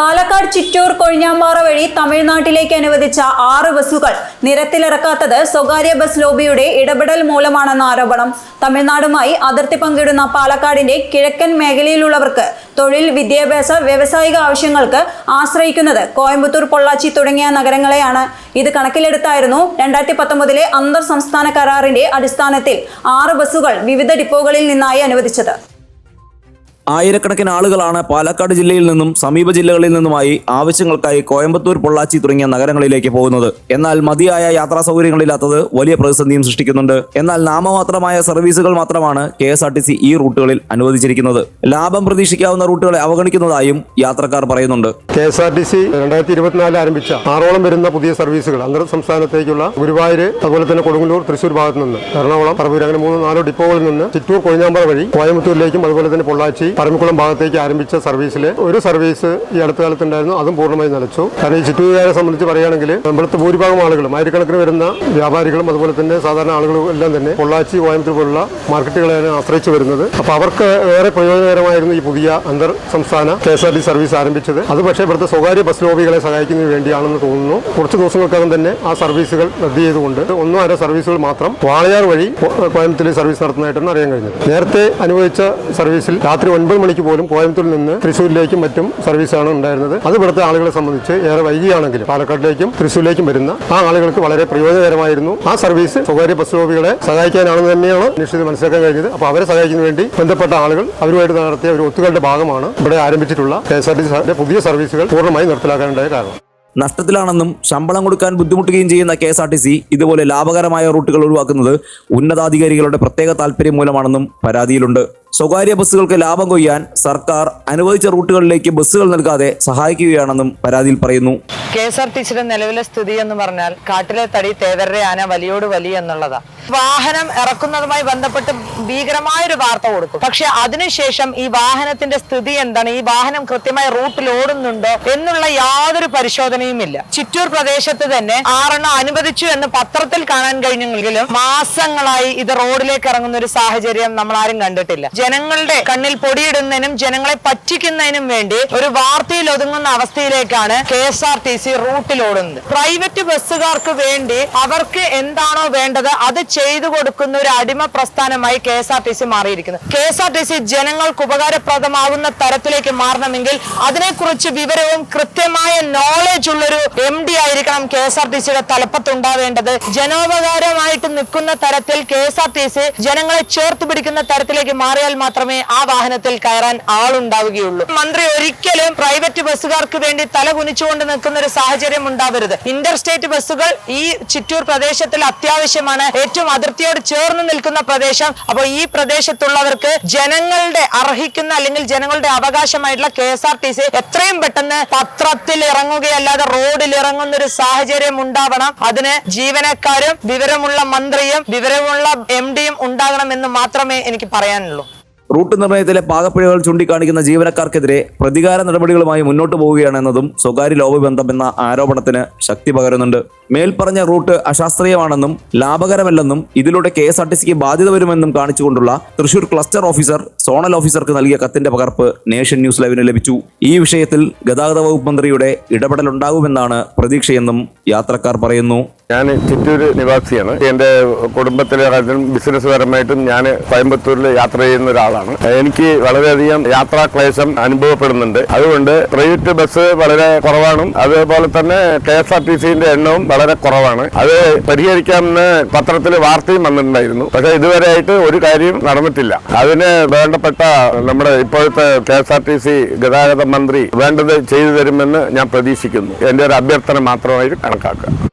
പാലക്കാട് ചിറ്റൂർ കൊഴിഞ്ഞാമ്പാറ വഴി തമിഴ്നാട്ടിലേക്ക് അനുവദിച്ച ആറ് ബസ്സുകൾ നിരത്തിലിറക്കാത്തത് സ്വകാര്യ ബസ് ലോബിയുടെ ഇടപെടൽ മൂലമാണെന്ന ആരോപണം. തമിഴ്നാടുമായി അതിർത്തി പങ്കിടുന്ന പാലക്കാടിന്റെ കിഴക്കൻ മേഖലയിലുള്ളവർക്ക് തൊഴിൽ വിദ്യാഭ്യാസ വ്യവസായിക ആവശ്യങ്ങൾക്ക് ആശ്രയിക്കുന്നത് കോയമ്പത്തൂർ പൊള്ളാച്ചി തുടങ്ങിയ നഗരങ്ങളെയാണ്. ഇത് കണക്കിലെടുത്തായിരുന്നു രണ്ടായിരത്തി പത്തൊമ്പതിലെ അന്തർ സംസ്ഥാന കരാറിന്റെ അടിസ്ഥാനത്തിൽ ആറ് ബസ്സുകൾ വിവിധ ഡിപ്പോകളിൽ നിന്നായി അനുവദിച്ചത്. ആയിരക്കണക്കിന് ആളുകളാണ് പാലക്കാട് ജില്ലയിൽ നിന്നും സമീപ ജില്ലകളിൽ നിന്നുമായി ആവശ്യങ്ങൾക്കായി കോയമ്പത്തൂർ പൊള്ളാച്ചി തുടങ്ങിയ നഗരങ്ങളിലേക്ക് പോകുന്നത്. എന്നാൽ മതിയായ യാത്രാ സൗകര്യങ്ങളില്ലാത്തത് വലിയ പ്രതിസന്ധിയും സൃഷ്ടിക്കുന്നുണ്ട്. എന്നാൽ നാമമാത്രമായ സർവീസുകൾ മാത്രമാണ് K S R T C ഈ റൂട്ടുകളിൽ അനുവദിച്ചിരിക്കുന്നത്. ലാഭം പ്രതീക്ഷിക്കാവുന്ന റൂട്ടുകളെ അവഗണിക്കുന്നതായും യാത്രക്കാർ പറയുന്നുണ്ട്. K S R T C രണ്ടായിരത്തി ഇരുപത്തിനാലിൽ ആരംഭിച്ച ആറോളം വരുന്ന പുതിയ സർവീസുകൾ അന്തർ സംസ്ഥാനത്തേക്കുള്ള ഗുരുവായൂർ അതുപോലെ തന്നെ കൊടുങ്ങല്ലൂർ തൃശ്ശൂർ ഭാഗത്ത് നിന്ന് എറണാകുളം പറവൂർ അങ്ങനെ മൂന്ന് നാലോ ഡിപ്പോകളിൽ നിന്ന് ചിറ്റൂർ കൊഴിഞ്ഞാമ്പറ വഴി കോയമ്പത്തൂരിലേക്കും അതുപോലെ തന്നെ പൊള്ളാച്ചി പറമ്പിക്കുളം ഭാഗത്തേക്ക് ആരംഭിച്ച സർവീസിൽ ഒരു സർവീസ് ഈ അടുത്ത കാലത്തുണ്ടായിരുന്നു അതും പൂർണമായി നിലച്ചു. കാരണം ഈ ചുറ്റുകാരെ സംബന്ധിച്ച് പറയുകയാണെങ്കിൽ ഇവിടുത്തെ ഭൂരിഭാഗം ആളുകളും ആയിരക്കണക്കിന് വരുന്ന വ്യാപാരികളും അതുപോലെ തന്നെ സാധാരണ ആളുകളും എല്ലാം തന്നെ പൊള്ളാച്ചി കോയമ്പത്തൂർ പോലുള്ള മാർക്കറ്റുകളെയാണ് ആശ്രയിച്ചു വരുന്നത്. അപ്പോൾ അവർക്ക് ഏറെ പ്രയോജനകരമായിരുന്നു ഈ പുതിയ അന്തർ സംസ്ഥാന K S R T service ആരംഭിച്ചത്. അത് പക്ഷേ ഇവിടുത്തെ സ്വകാര്യ ബസ് ലോബികളെ സഹായിക്കുന്നതിന് വേണ്ടിയാണെന്ന് തോന്നുന്നു. കുറച്ച് ദിവസങ്ങൾക്കകം തന്നെ ആ സർവീസുകൾ റദ്ദ് ചെയ്തുകൊണ്ട് ഒന്നോ അര സർവീസുകൾ മാത്രം വാളയാർ വഴി കോയമ്പത്തൂരിൽ സർവീസ് നടത്തുന്നതായിട്ടാണ് അറിയാൻ കഴിഞ്ഞത്. നേരത്തെ അനുവദിച്ച സർവീസിൽ രാത്രി ഒൻപത് മണിക്ക് പോലും കോയമ്പത്തൂരിൽ നിന്ന് തൃശ്ശൂരിലേക്കും മറ്റും സർവീസാണ് ഉണ്ടായിരുന്നത്. അത് ഇവിടുത്തെ ആളുകളെ സംബന്ധിച്ച് ഏറെ വൈകിയാണെങ്കിലും പാലക്കാട്ടിലേക്കും തൃശ്ശൂരിലേക്കും വരുന്ന ആ ആളുകൾക്ക് വളരെ പ്രയോജനകരമായിരുന്നു. ആ സർവീസ് സ്വകാര്യ ബസ് ലോബികളെ സഹായിക്കാനാണെന്ന് തന്നെയാണ് നിശ്ചിത മനസ്സിലാക്കാൻ കഴിഞ്ഞത്. അപ്പോൾ അവരെ സഹായിക്കുന്നതിന് വേണ്ടി ബന്ധപ്പെട്ട ആളുകൾ അവരുമായിട്ട് നടത്തിയ ഒരു ഒത്തുകളുടെ ഭാഗമാണ് ഇവിടെ ആരംഭിച്ചിട്ടുള്ള കെ എസ് ആർ ടി പുതിയ സർവീസുകൾ പൂർണമായി നിർത്തലാക്കാനുണ്ടായ കാരണം. നഷ്ടത്തിലാണെന്നും ശമ്പളം കൊടുക്കാൻ ബുദ്ധിമുട്ടുകയും ചെയ്യുന്ന K S R T C ഇതുപോലെ ലാഭകരമായ റൂട്ടുകൾ ഒഴിവാക്കുന്നത് ഉന്നതാധികാരികളുടെ പ്രത്യേക താല്പര്യം മൂലമാണെന്നും പരാതിയിലുണ്ട്. സ്വകാര്യ ബസ്സുകൾക്ക് ലാഭം കൊയ്യാൻ സർക്കാർ അനുവദിച്ച റൂട്ടുകളിലേക്ക് ബസ്സുകൾ നൽകാതെ സഹായിക്കുകയാണെന്നും പരാതിയിൽ പറയുന്നു. കെ എസ് ആർ ടി സിയുടെ നിലവിലെ സ്ഥിതി എന്ന് പറഞ്ഞാൽ കാട്ടിലെ തടി തേവരുടെ ആന വലിയോട് വലിയ എന്നുള്ളതാ. വാഹനം ഇറക്കുന്നതുമായി ബന്ധപ്പെട്ട് ഭീകരമായ ഒരു വാർത്ത കൊടുക്കും. പക്ഷെ അതിനുശേഷം ഈ വാഹനത്തിന്റെ സ്ഥിതി എന്താണ്? ഈ വാഹനം കൃത്യമായി റൂട്ടിൽ ഓടുന്നുണ്ടോ എന്നുള്ള യാതൊരു പരിശോധനയും ഇല്ല ചിറ്റൂർ പ്രദേശത്ത് തന്നെ ആറെണ്ണം അനുവദിച്ചു എന്ന് പത്രത്തിൽ കാണാൻ കഴിഞ്ഞെങ്കിലും മാസങ്ങളായി ഇത് റോഡിലേക്ക് ഇറങ്ങുന്ന ഒരു സാഹചര്യം നമ്മൾ ആരും കണ്ടിട്ടില്ല. ജനങ്ങളുടെ കണ്ണിൽ പൊടിയിടുന്നതിനും ജനങ്ങളെ പറ്റിക്കുന്നതിനും വേണ്ടി ഒരു വാർത്തയിൽ ഒതുങ്ങുന്ന അവസ്ഥയിലേക്കാണ് K S R T C റൂട്ടിൽ ഓടുന്നത്. പ്രൈവറ്റ് ബസ്സുകാർക്ക് വേണ്ടി അവർക്ക് എന്താണോ വേണ്ടത് അത് ചെയ്തു കൊടുക്കുന്ന ഒരു അടിമ പ്രസ്ഥാനമായി K S R T C മാറിയിരിക്കുന്നത് K S R T C ജനങ്ങൾക്ക് ഉപകാരപ്രദമാവുന്ന തരത്തിലേക്ക് മാറണമെങ്കിൽ അതിനെക്കുറിച്ച് വിവരവും കൃത്യമായ നോളജ് ഉള്ളൊരു എം ഡി ആയിരിക്കണം കെ എസ് ആർ ടി സിയുടെ തലപ്പത്തുണ്ടാവേണ്ടത്. ജനോപകാരമായിട്ട് നിൽക്കുന്ന തരത്തിൽ K S R T C ജനങ്ങളെ ചേർത്ത് പിടിക്കുന്ന തരത്തിലേക്ക് മാറിയാൽ മാത്രമേ ആ വാഹനത്തിൽ കയറാൻ ആളുണ്ടാവുകയുള്ളൂ. മന്ത്രി ഒരിക്കലും പ്രൈവറ്റ് ബസ്സുകാർക്ക് വേണ്ടി തല കുനിച്ചുകൊണ്ട് നിൽക്കുന്ന ഒരു സാഹചര്യം ഉണ്ടാവരുത്. ഇന്റർസ്റ്റേറ്റ് ബസ്സുകൾ ഈ ചിറ്റൂർ പ്രദേശത്തിൽ അത്യാവശ്യമാണ്. ഏറ്റവും അതിർത്തിയോട് ചേർന്ന് നിൽക്കുന്ന പ്രദേശം. അപ്പോൾ ഈ പ്രദേശത്തുള്ളവർക്ക് ജനങ്ങളുടെ അർഹിക്കുന്ന അല്ലെങ്കിൽ ജനങ്ങളുടെ അവകാശമായിട്ടുള്ള K S R T C എത്രയും പെട്ടെന്ന് പത്രത്തിൽ ഇറങ്ങുകയല്ലാതെ റോഡിൽ ഇറങ്ങുന്ന ഒരു സാഹചര്യം ഉണ്ടാവണം. അതിന് ജീവനക്കാരും വിവരമുള്ള മന്ത്രിയും വിവരമുള്ള എം ഡിയും ഉണ്ടാകണമെന്ന് മാത്രമേ എനിക്ക് പറയാനുള്ളൂ. റൂട്ട് നിർണയത്തിലെ പാകപ്പിഴകൾ ചൂണ്ടിക്കാണിക്കുന്ന ജീവനക്കാർക്കെതിരെ പ്രതികാര നടപടികളുമായി മുന്നോട്ട് പോവുകയാണെന്നതും സ്വകാര്യ ലോബി എന്ന ആരോപണത്തിന് ശക്തി പകരുന്നുണ്ട്. മേൽപ്പറഞ്ഞ റൂട്ട് അശാസ്ത്രീയമാണെന്നും ലാഭകരമല്ലെന്നും ഇതിലൂടെ കെ എസ് ആർ ടി സിക്ക് ബാധ്യത വരുമെന്നും കാണിച്ചുകൊണ്ടുള്ള തൃശൂർ ക്ലസ്റ്റർ ഓഫീസർ സോണൽ ഓഫീസർക്ക് നൽകിയ കത്തിന്റെ പകർപ്പ് നേഷൻ ന്യൂസ് ലൈവിന് ലഭിച്ചു. ഈ വിഷയത്തിൽ ഗതാഗത വകുപ്പ് മന്ത്രിയുടെ ഇടപെടലുണ്ടാകുമെന്നാണ് പ്രതീക്ഷയെന്നും യാത്രക്കാർ പറയുന്നു. ഞാൻ ചിറ്റൂർ നിവാസിയാണ്. എന്റെ കുടുംബത്തിലെ ബിസിനസ് പരമായിട്ടും ഞാൻ കോയമ്പത്തൂരിൽ യാത്ര ചെയ്യുന്ന ഒരാളാണ്. എനിക്ക് വളരെയധികം യാത്രാ ക്ലേശം അനുഭവപ്പെടുന്നുണ്ട്. അതുകൊണ്ട് പ്രൈവറ്റ് ബസ് വളരെ കുറവാണ്. അതേപോലെ തന്നെ കെ എസ് ആർ ടി സിന്റെ എണ്ണവും വളരെ കുറവാണ്. അത് പരിഹരിക്കാമെന്ന് പത്രത്തിൽ വാർത്തയും വന്നിട്ടുണ്ടായിരുന്നു. പക്ഷെ ഇതുവരെയായിട്ട് ഒരു കാര്യം നടന്നിട്ടില്ല. അതിന് വേണ്ടപ്പെട്ട നമ്മുടെ ഇപ്പോഴത്തെ K S R T C ഗതാഗത മന്ത്രി വേണ്ടത് ചെയ്തു തരുമെന്ന് ഞാൻ പ്രതീക്ഷിക്കുന്നു. എന്റെ ഒരു അഭ്യർത്ഥന മാത്രമായിട്ട് കണക്കാക്കുക.